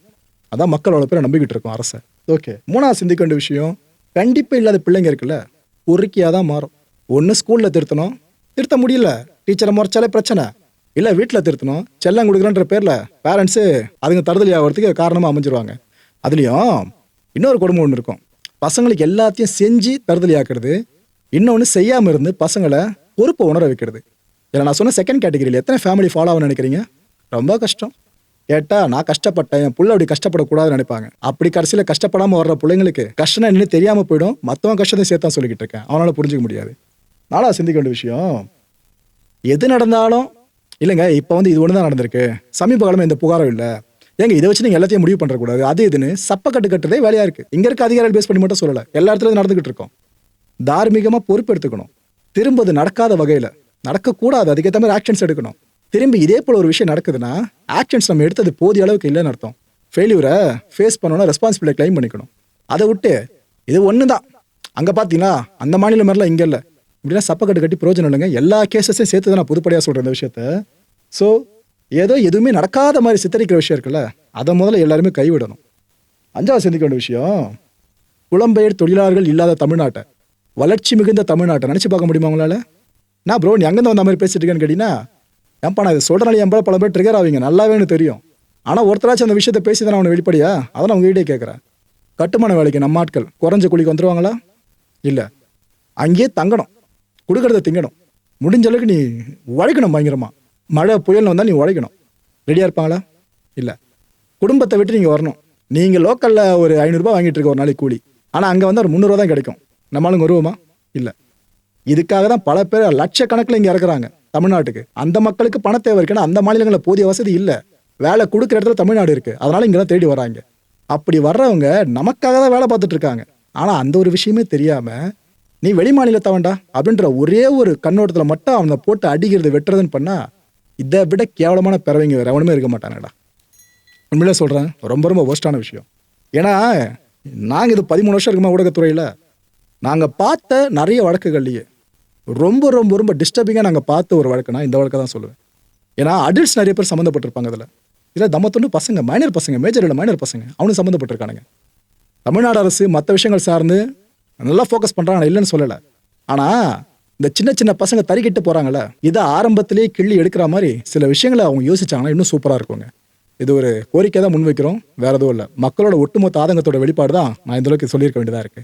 அதான் மக்கள் அவ்வளோ பேரை நம்பிக்கிட்டு இருக்கோம் அரசை. ஓகே மூணாவது சிந்திக்க வேண்டிய விஷயம் கண்டிப்பாக இல்லாத பிள்ளைங்க இருக்குல்ல உருக்கியாக தான் மாறும். ஒன்று ஸ்கூலில் திருத்தணும். திருத்த முடியல. டீச்சரை முறைச்சாலே பிரச்சனை. இல்லை வீட்டில் திருத்தணும். செல்லம் கொடுக்குறன்ற பேரில் பேரண்ட்ஸு அதுங்க தடுதலி ஆகிறதுக்கு காரணமாக அமைஞ்சிருவாங்க. அதுலேயும் இன்னொரு குடும்பம் ஒன்று இருக்கும். பசங்களுக்கு எல்லாத்தையும் செஞ்சு தருதலி ஆக்கிறது இன்னொன்று செய்யாமல் இருந்து பசங்களை பொறுப்பை உணர வைக்கிறது. இல்லை நான் சொன்ன செகண்ட் கேட்டகரியில் எத்தனை ஃபேமிலி ஃபாலோ ஆகும் நினைக்கிறீங்க? ரொம்ப கஷ்டம். கேட்டால் நான் கஷ்டப்பட்டேன் என் புள்ள அப்படி கஷ்டப்படக்கூடாதுன்னு நினைப்பாங்க. அப்படி கடைசியில் கஷ்டப்படாமல் வர்ற பிள்ளைங்களுக்கு கஷ்டம் என்னன்னு தெரியாமல் போயிடும். மற்றவன் கஷ்டத்தை சேர்த்தான் சொல்லிக்கிட்டு இருக்கேன். அவனால் புரிஞ்சுக்க முடியாது. நானாக சிந்திக்க வேண்டிய விஷயம் எது நடந்தாலும் இல்லைங்க இப்போ வந்து இது ஒன்று தான் நடந்திருக்கு. சமீப காலமாக இந்த புகாரும் இல்லை. ஏங்க இதை வச்சு நீங்கள் எல்லாத்தையும் முடிவு பண்ணுறக்கூடாது அது இதுன்னு சப்பக்கட்டு கட்டுறதே வேலையாக இருக்குது இங்கே இருக்க அதிகாரிகள் பேஸ் பண்ணி மட்டும் சொல்லலை. எல்லா இடத்துலையும் நடந்துகிட்டு இருக்கோம். தார்மீகமாக பொறுப்பு எடுத்துக்கணும். திரும்ப அது நடக்காத வகையில். நடக்கக்கூடாது. அதுக்கேற்ற மாதிரி ஆக்ஷன்ஸ் எடுக்கணும். திரும்பி இதே போல் ஒரு விஷயம் நடக்குதுன்னா ஆக்ஷன்ஸ் நம்ம எடுத்தது போதிய அளவுக்கு இல்லைன்னு அர்த்தம். ஃபெயிலியூரை ஃபேஸ் பண்ணோன்னா ரெஸ்பான்சிபிலிட்டி கிளைம் பண்ணிக்கணும். அதை விட்டு இது ஒன்று தான் அங்கே பார்த்தீங்கன்னா அந்த மாநிலம் மாதிரிலாம் இங்கே இல்லை. இப்படின்னா சப்பக்கட்டு கட்டி பிரோஜனம் இல்லைங்க. எல்லா கேசஸையும் சேர்த்து தான் நான் புதுப்படியாக சொல்கிறேன் இந்த விஷயத்த. ஸோ ஏதோ எதுவுமே நடக்காத மாதிரி சித்தரிக்கிற விஷயம் இருக்குல்ல அதை முதல்ல எல்லாருமே கைவிடணும். அஞ்சாவது சிந்திக்க வேண்டிய விஷயம் புலம்பெயர் தொழிலாளர்கள் இல்லாத தமிழ்நாட்டை வளர்ச்சி மிகுந்த தமிழ்நாட்டை நினச்சி பார்க்க முடியுமா உங்களால்? நான் ப்ரோ நீ அங்கேருந்து வந்த மாதிரி பேசிட்டு இருக்கேன்னு கேட்டீங்கன்னா ஏன்ப்பா நான் இதை சொல்கிறனால என் பல பேர் ட்ரிகர் ஆவீங்க? நல்லாவே எனக்கு தெரியும். ஆனால் ஒருத்தராச்சும் அந்த விஷயத்தை பேசி தான் அவனை வெளிப்படையா? அதான் அவங்க வீடே கேட்குறேன். கட்டுமான வேலைக்கு நம்ம ஆட்கள் குறைஞ்ச கூலிக்கு வந்துடுவாங்களா இல்லை. அங்கேயே தங்கணும். கொடுக்கறத திங்கணும். முடிஞ்ச அளவுக்கு நீ உழைக்கணும் பயங்கரமா. மழை புயல்னு வந்தால் நீ உழைக்கணும். ரெடியாக இருப்பாங்களா? இல்லை. குடும்பத்தை விட்டு நீங்கள் வரணும். நீங்கள் லோக்கலில் ஒரு ஐநூறுரூபா வாங்கிட்டு இருக்க ஒரு நாளைக்கு கூலி. ஆனால் அங்கே வந்து ஒரு முந்நூறுவா தான் கிடைக்கும். நம்மளுங்க வருவோமா? இல்லை. இதுக்காக தான் பல பேர் லட்சக்கணக்கில் இங்கே இறக்குறாங்க தமிழ்நாட்டுக்கு. அந்த மக்களுக்கு பண தேவை இருக்குன்னா அந்த மாநிலங்களில் போதிய வசதி இல்லை. வேலை கொடுக்குற இடத்துல தமிழ்நாடு இருக்குது அதனால் இங்கே தான் தேடி வராங்க. அப்படி வர்றவங்க நமக்காக தான் வேலை பார்த்துட்டு இருக்காங்க. ஆனால் அந்த ஒரு விஷயமே தெரியாமல் நீ வெளி மாநிலத்தவன்டா அப்படின்ற ஒரே ஒரு கண்ணோட்டத்தில் மட்டும் அவனை போட்டு அடிக்கிறது வெட்டுறதுன்னு பண்ணால் இதை விட கேவலமான பிறவைங்க வேறு எவனுமே இருக்க மாட்டானடா உண்மையிலே சொல்கிறேன் ரொம்ப ரொம்ப ஒர்ஸ்டான விஷயம். ஏன்னா நாங்கள் இது பதிமூணு வருஷம் இருக்குமா ஊடகத்துறையில்? நாங்கள் பார்த்த நிறைய வழக்குகள்லையே ரொம்ப ரொம்ப ரொம்ப டிஸ்டர்பிங்காக நாங்கள் பார்த்த ஒரு வழக்குனா இந்த வழக்கை தான் சொல்லுவேன். ஏன்னா அடல்ட்ஸ் நிறைய பேர் சம்மந்தப்பட்டிருப்பாங்க அதில். இதில் தம்மத்தொண்டு பசங்க மைனர் பசங்க மேஜர் இல்லை மைனர் பசங்க அவனும் சம்மந்தப்பட்டிருக்கானுங்க. தமிழ்நாடு அரசு மற்ற விஷயங்கள் சார்ந்து நல்லா ஃபோக்கஸ் பண்ணுறாங்க நான் இல்லைன்னு சொல்லலை. ஆனால் இந்த சின்ன சின்ன பசங்க தறிக்கிட்டு போகிறாங்கல்ல இதை ஆரம்பத்திலேயே கிள்ளி எடுக்கிற மாதிரி சில விஷயங்களை அவங்க யோசிச்சாங்கன்னா இன்னும் சூப்பராக இருக்குங்க. இது ஒரு கோரிக்கை தான் முன்வைக்கிறோம் வேற எதுவும் இல்லை. மக்களோட ஒட்டுமொத்த ஆதங்கத்தோட வெளிப்பாடு தான் நான் இந்த அளவுக்கு சொல்லியிருக்க வேண்டியதாக இருக்கு.